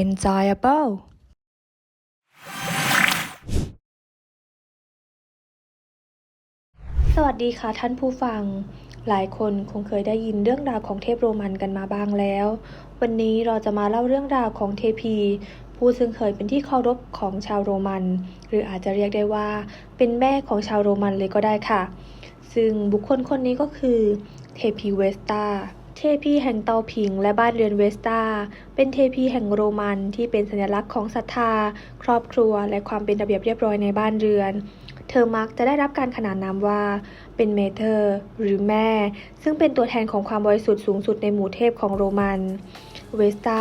enjoyable สวัสดีค่ะท่านผู้ฟัง หลายคนคงเคยได้ยินเรื่องราวของเทพโรมันกันมาบ้างแล้ว วันนี้เราจะมาเล่าเรื่องราวของเทพี ผู้ซึ่งเคยเป็นที่เคารพของชาวโรมัน หรืออาจจะเรียกได้ว่า เป็นแม่ของชาวโรมันเลยก็ได้ค่ะ ซึ่งบุคคลคนนี้ก็คือเทพีเวสตา เทพีแห่งเตาผิงและบ้านเรือนเวสตาเป็นเทพีแห่งโรมันที่เป็นสัญลักษณ์ของศรัทธา ครอบครัว และความเป็นระเบียบเรียบร้อยในบ้านเรือน เธอมักจะได้รับการขนานนามว่า เป็นเมเธอร์หรือแม่ ซึ่งเป็นตัวแทนของความบริสุทธิ์สูงสุดในหมู่เทพของโรมันเวสตา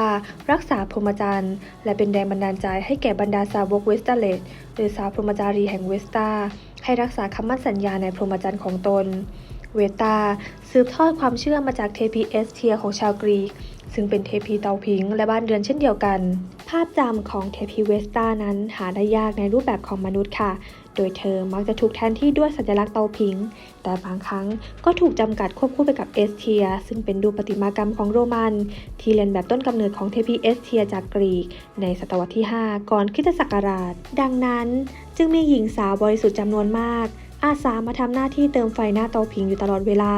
รักษาพรหมจรรย์และเป็นแรงบันดาลใจให้แก่บรรดาสาวกเวสตาเลตหรือสาวพรหมจารีแห่งเวสตาให้รักษาคำมั่นสัญญาในพรหมจรรย์ของตน เวตา สืบทอดความเชื่อมาจากเทพีเอสเทียของชาวกรีก ซึ่งเป็นเทพีเตาผิงและบ้านเรือนเช่นเดียวกัน ภาพจำของเทพีเวสตานั้นหาได้ยากในรูปแบบของมนุษย์ค่ะ โดยเธอมักจะถูกแทนที่ด้วยสัญลักษณ์เตาผิง แต่บางครั้งก็ถูกจำกัดควบคู่ไปกับเอสเทีย ซึ่งเป็นรูปประติมากรรมของโรมัน ที่เรียนแบบต้นกำเนิดของเทพีเอสเทียจากกรีก ในศตวรรษที่ 5 ก่อนคริสตศักราช ดังนั้น จึงมีหญิงสาวบริสุทธิ์จำนวนมาก อาสามาทำหน้าที่เติมไฟหน้าเตาผิงอยู่ตลอดเวลา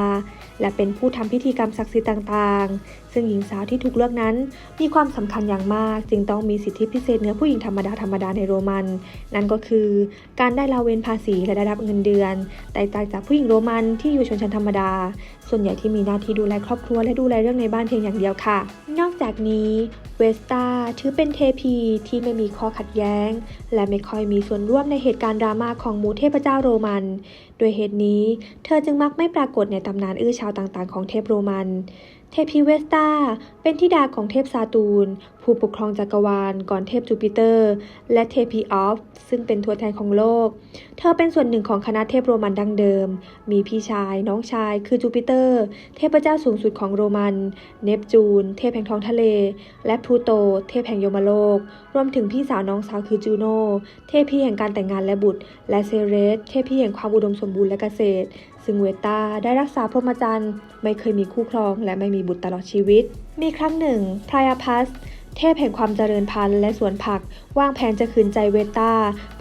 และเป็นผู้ทำพิธีกรรมศักดิ์สิทธิ์ต่างๆ ซึ่งหญิงสาวที่ถูกเลือกนั้น มีความสำคัญอย่างมาก จึงต้องมีสิทธิพิเศษเหนือผู้หญิงธรรมดาธรรมดาในโรมัน นั่นก็คือ การได้ละเวนภาษีและได้รับเงินเดือน แตกต่างจากผู้หญิงโรมันที่อยู่ชนชั้นธรรมดา ส่วนใหญ่ที่มีหน้าที่ดูแลครอบครัวและดูแลเรื่องในบ้านเพียงอย่างเดียวค่ะ นอกจากนี้เวสตาถือเป็นเทพีที่ไม่มีข้อขัดแย้ง และไม่ค่อยมีส่วนร่วมในเหตุการณ์ดราม่าของหมูเทพเจ้าโรมัน โดยเหตุนี้ เธอจึงมักไม่ปรากฏในตำนานอื้อชาวต่างๆ ของเทพโรมัน เทพีเวสตาเป็นธิดาของเทพซาตูน ผู้ปกครองจักรวาล ก่อนเทพจูปิเตอร์ และเทพีออฟ ซึ่งเป็นตัวแทนของโลก เธอเป็นส่วนหนึ่งของคณะเทพโรมันดั้งเดิม มีพี่ชาย น้องชาย คือจูปิเตอร์ เทพเจ้าสูงสุดของโรมัน เนปจูน เทพแห่งท้องทะเล และพลูโต เทพแห่งโยมโลก รวมถึงพี่สาวน้องสาวคือจูโน เทพีแห่งการแต่งงานและบุตร และเซเรส เทพีแห่งความอุดมสมบูรณ์และเกษตร ซึ่งเวตาได้รักษาพรหมจรรย์ไม่เคยมีคู่ครองและไม่มีบุตรตลอดชีวิต มีครั้งหนึ่งพรายาพัสเทพแห่งความเจริญพันธุ์และสวนผัก วางแผนจะคืนใจเวตา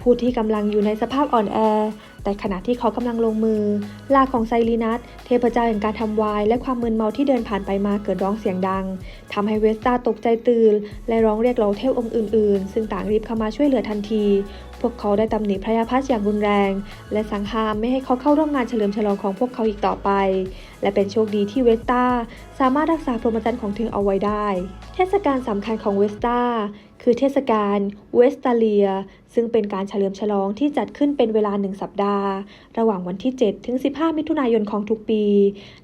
ผู้ที่กำลังอยู่ในสภาพอ่อนแอ แต่ขณะที่เขากำลังลงมือ ลาของไซรีนัสเทพเจ้าแห่งการทำวาย และความมึนเมาที่เดินผ่านไปมาเกิดร้องเสียงดังทำให้เวสตาตกใจตื่น และร้องเรียกเหล่าเทพองค์อื่นๆ ซึ่งต่างรีบเข้ามาช่วยเหลือทันที พวกเขาได้ตำหนิพระยาพัสอย่างรุนแรง และสั่งห้ามไม่ให้เขาเข้าร่วมงานเฉลิมฉลองของพวกเขาอีกต่อไป และเป็นโชคดีที่เวสตาสามารถรักษาพรหมจรรย์ของเธอเอาไว้ได้ เทศกาลสำคัญของเวสตา คือเทศกาลเวสตาเลีย ซึ่งเป็นการเฉลิมฉลองที่จัดขึ้นเป็นเวลาหนึ่งสัปดาห์ ระหว่างวันที่ 7 ถึง 15 มิถุนายนของทุกปี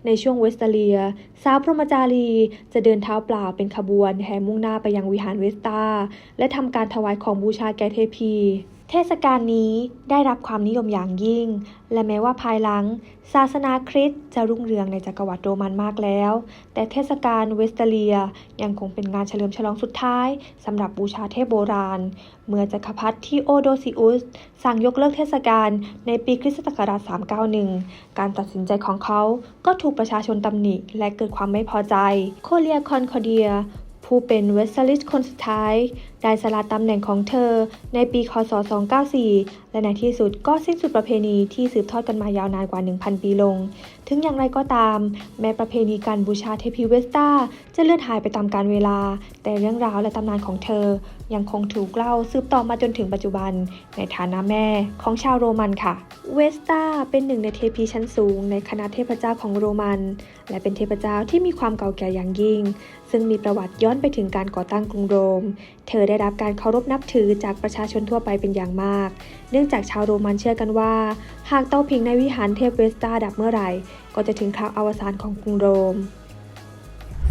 ในช่วงเวสตาเลีย สาวพรหมจารี จะเดินเท้าเปล่าเป็นขบวนแห่มุ่งหน้าไปยังวิหารเวสตา และทำการถวายของบูชาแก่เทพี เทศกาลนี้ได้รับความนิยมอย่างยิ่ง และแม้ว่าภายหลัง ศาสนาคริสต์จะรุ่งเรืองในจักรวรรดิโรมันมากแล้ว แต่เทศกาลเวสเตเลียยังคงเป็นงานเฉลิมฉลองสุดท้ายสำหรับบูชาเทพโบราณ เมื่อจักรพรรดิที่โอโดซิอุสสั่งยกเลิกเทศกาลในปีคริสตศักราช 391 การตัดสินใจของเขาก็ถูกประชาชนตำหนิและเกิดความไม่พอใจ โคเลียคอนคอเดีย ผู้เป็นเวสซาลิสคนสุดท้าย ได้สละตำแหน่งของเธอในปี คศ 294 และในที่สุดก็สิ้นสุดประเพณีที่สืบทอดกันมายาวนานกว่า 1,000 ปีลง ถึงอย่างไรก็ตาม แม้ประเพณีการบูชาเทพีเวสตาจะเลื่อนหายไปตามกาลเวลา แต่เรื่องราวและตำนานของเธอ ยังคงถูกเล่าสืบต่อมาจนถึงปัจจุบัน ในฐานะแม่ของชาวโรมันค่ะ เวสตาเป็นหนึ่งในเทพีชั้นสูง ในคณะเทพเจ้าของโรมัน และเป็นเทพเจ้าที่มีความเก่าแก่อย่างยิ่ง ซึ่งมีประวัติย้อนไปถึงการก่อตั้งกรุงโรม เธอได้รับการเคารพนับถือจากประชาชนทั่วไปเป็นอย่างมาก เนื่องจากชาวโรมันเชื่อกันว่า หากเตาผิงในวิหารเทพเวสตาดับเมื่อไหร่ ก็จะถึงคราวอวสานของกรุงโรม